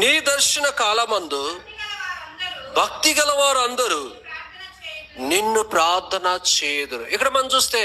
నీ దర్శన కాలమందు భక్తి గల వారు అందరూ నిన్ను ప్రార్థన చేదురు ఇక్కడ మనం చూస్తే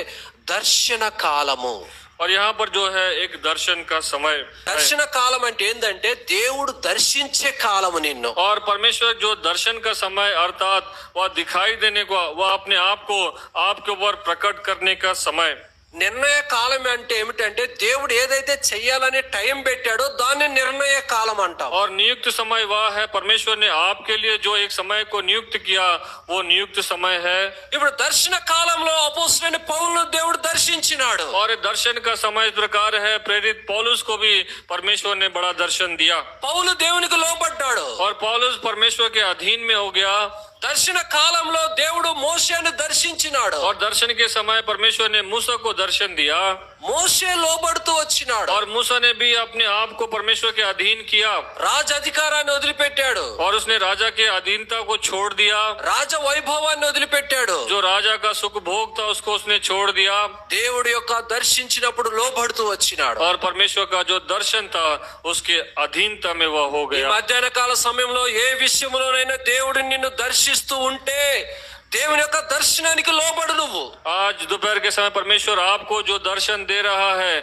దర్శన కాలము और यहाँ पर जो है एक दर्शन का समय है। దర్శన కాలం అంటే ఏంటంటే దేవుడు దర్శించే కాలము నిన్ను और परमेश्वर जो दर्शन का समय अर्थात वह दिखाई देने को वह अपने आप को आपके ऊपर प्रकट करने का समय నిర్ణయ కాలం అంటే ఏమిటంటే దేవుడు ఏదైతే చెయ్యాలని టైం పెట్టాడో దాన్ని నిర్ణయ కాలం అంటాం और नियुक्त समय वह है परमेश्वर ने आपके लिए जो एक समय को नियुक्त किया वो नियुक्त समय है ఇప్పుడు దర్శన కాలంలో అపోస్తులైన పౌలను దేవుడు దర్శించినాడు और ये दर्शन का समय इस प्रकार है प्रेरित पौलुस को भी परमेश्वर ने बड़ा दर्शन दिया పౌలు దేవునికి లోబడ్డాడు और पौलुस परमेश्वर के अधीन में हो गया దర్శన కాలంలో దేవుడు మోషేను దర్శించినాడు और दर्शन के समय परमेश्वर ने मूसा को दर्शन दिया మోషే లోబడుతూ వచ్చినాడు और मूसा ने भी अपने आप को परमेश्वर के अधीन किया రాజ అధికారాన్ని వదిలిపెట్టాడు और उसने राजा के अधीनता को छोड़ दिया రాజ వైభవాన్ని వదిలిపెట్టాడు जो राजा का सुख भोग था उसको उसने छोड़ दिया దేవుడి యొక్క దర్శించినప్పుడు లోబడుతూ వచ్చినాడు और परमेश्वर का जो दर्शन था उसके अधीनता में वह हो ఈ गया మధ్యాహ్న కాల సమయంలో ఏ విషయంలోనైనా దేవుడు నిన్ను దర్శిస్తూ ఉంటే దేవుని యొక్క దర్శనానికి లోబడు నువ్వు आज दोपहर के समय परमेश्वर आपको जो दर्शन दे रहा है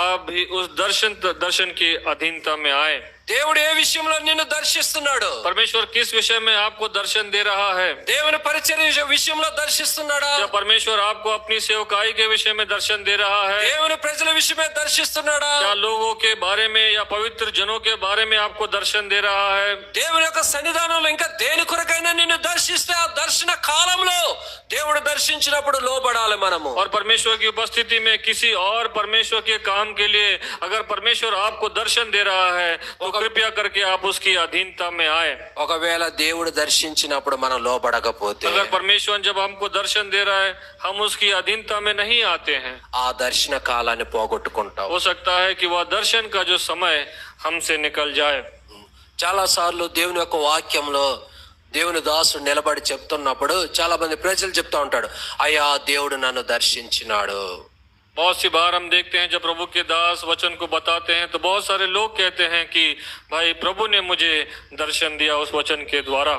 आप भी उस दर्शन दर्शन की अधीनता में आए దేవుడు ఏ విషయంలో నిన్ను దర్శిస్తున్నాడు परमेश्वर किस विषय में आपको दर्शन दे रहा है దేవుని పరిచర్య విషయంలో దర్శిస్తున్నాడా क्या परमेश्वर आपको अपनी सेवकाई के विषय में दर्शन दे रहा है దేవుని ప్రజల విషయమే దర్శిస్తున్నాడా क्या लोगों के बारे में या पवित्र जनों के बारे में आपको दर्शन दे रहा है దేవుని యొక్క సన్నిధానంలో ఇంకా దేని కొరకైనా నిన్ను దర్శిస్తే ఆ దర్శన కాలంలో దేవుడు దర్శించినప్పుడు లోబడాలి మనము और परमेश्वर की उपस्थिति में किसी और परमेश्वर के काम के लिए अगर परमेश्वर आपको दर्शन दे रहा है तो कृपया करके आप उसकी अधीनता में आए ఒకవేళ దేవుడు దర్శించినప్పుడు మనం లోబడకపోతే अगर परमेश्वर जब हमको दर्शन दे रहा है हम उसकी अधीनता में नहीं आते हैं ఆ దర్శన కాలాన్ని పోగొట్టుకుంటావు हो सकता है कि वह दर्शन का जो समय हमसे निकल जाए చాలా సార్లు దేవుని యొక్క వాక్యంలో దేవుని దాసుడు నిలబడి చెప్తున్నప్పుడు చాలా మంది ప్రజలు చెప్తా ఉంటాడు అయ్యా దేవుడు నన్ను దర్శించినాడు बहुत सी बार हम देखते हैं जब प्रभु के दास वचन को बताते हैं तो बहुत सारे लोग कहते हैं कि भाई प्रभु ने मुझे दर्शन दिया उस वचन के द्वारा